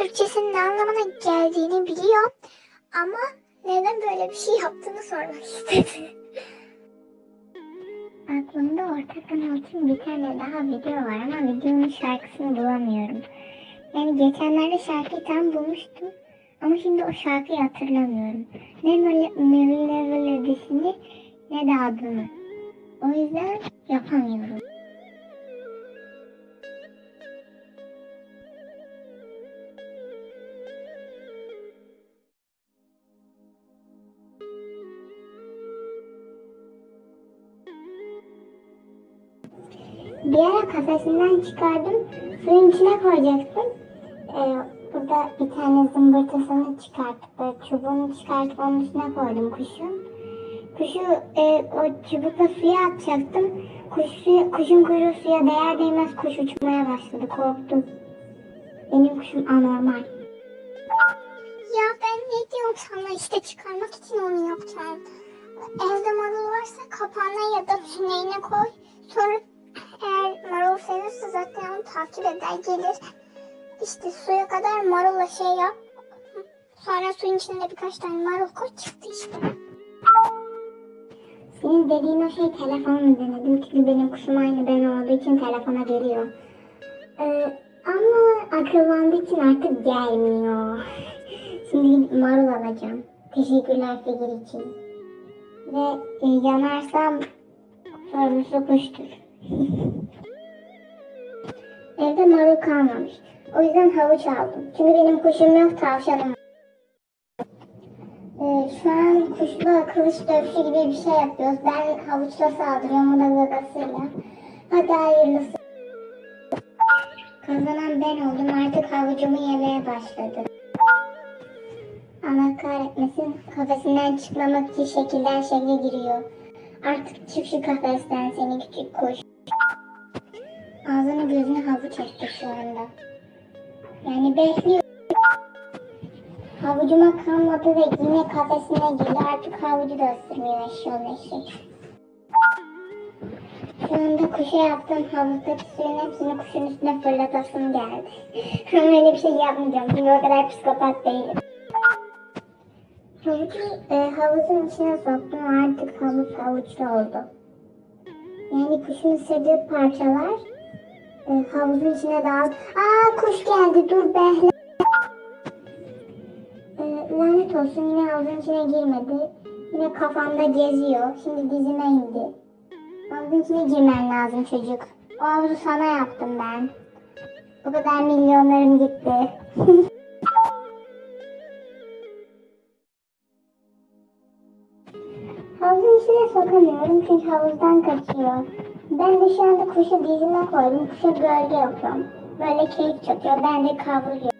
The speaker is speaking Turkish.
Türkçesinin ne anlamına geldiğini biliyor. Ama neden böyle bir şey yaptığını sormak istedi. Aklımda ortak kanal için bir tane daha video var ama videonun şarkısını bulamıyorum. Yani geçenlerde şarkıyı tam bulmuştum. Ama şimdi o şarkıyı hatırlamıyorum. Ne Level ödesini ne de adını. O yüzden yapamıyorum. Bir ara kafesinden çıkardım. Suyun içine koyacaktım. Ee, burada bir tane zımbırtısını çıkartıp böyle çubuğunu çıkartıp onun üstüne koydum kuşun. Kuşu e, o çubukla suya atacaktım. Kuş suya, kuşun kuyruğu suya değer değmez kuş uçmaya başladı. Korktum. Benim kuşum anormal. Ya ben ne diyorum sana işte çıkarmak için onu yapacağım. Evde marul varsa kapağına ya da tüneyine koy. Sonra eğer marul seviyorsa zaten onu takip eder gelir. İşte suya kadar marulla şey yap. Sonra suyun içine birkaç tane marul koy çıktı işte. Senin dediğin o şey telefonla denedim çünkü benim kuşum aynı ben olduğu için telefona geliyor. Ee, ama akıllandığı için artık gelmiyor. Şimdi marul alacağım. Teşekkürler fikir için. Ve e, yanarsam sorumlusu kuştur. Evde marul kalmamış. O yüzden havuç aldım. Çünkü benim kuşum yok tavşanım. Ee, şu an kuşla kılıç dövüşü gibi bir şey yapıyoruz. Ben havuçla saldırıyorum o da gagasıyla. Hadi hayırlısı. Kazanan ben oldum artık havucumu yemeye başladı. Allah kahretmesin kafesinden çıkmamak için şekilden şekle giriyor. Artık çık şu kafesten seni küçük kuş. Ağzını gözünü havuç etti şu anda. Yani bekliyor. Havucuma kalmadı ve yine kafesine girdi. Artık havucu da ısırmıyor eşyol eşek. Şu anda kuşa yaptığım havuzdaki suyun hepsini kuşun üstüne fırlatasım geldi. Ama öyle bir şey yapmayacağım. Çünkü o kadar psikopat değilim. Havucu e, havuzun içine soktum. Artık havuz havuçlu oldu. Yani kuşun ısırdığı parçalar e, havuzun içine dağıldı. Aa kuş geldi dur be. E, lanet olsun yine havuzun içine girmedi. Yine kafamda geziyor. Şimdi dizime indi. Havuzun içine girmen lazım çocuk. O havuzu sana yaptım ben. O kadar milyonlarım gitti. İçine sokamıyorum çünkü havuzdan kaçıyor. Ben de şu anda kuşu dizime koydum. Kuşa gölge yapıyorum. Böyle keyif çekiyor. Ben de kavruyorum.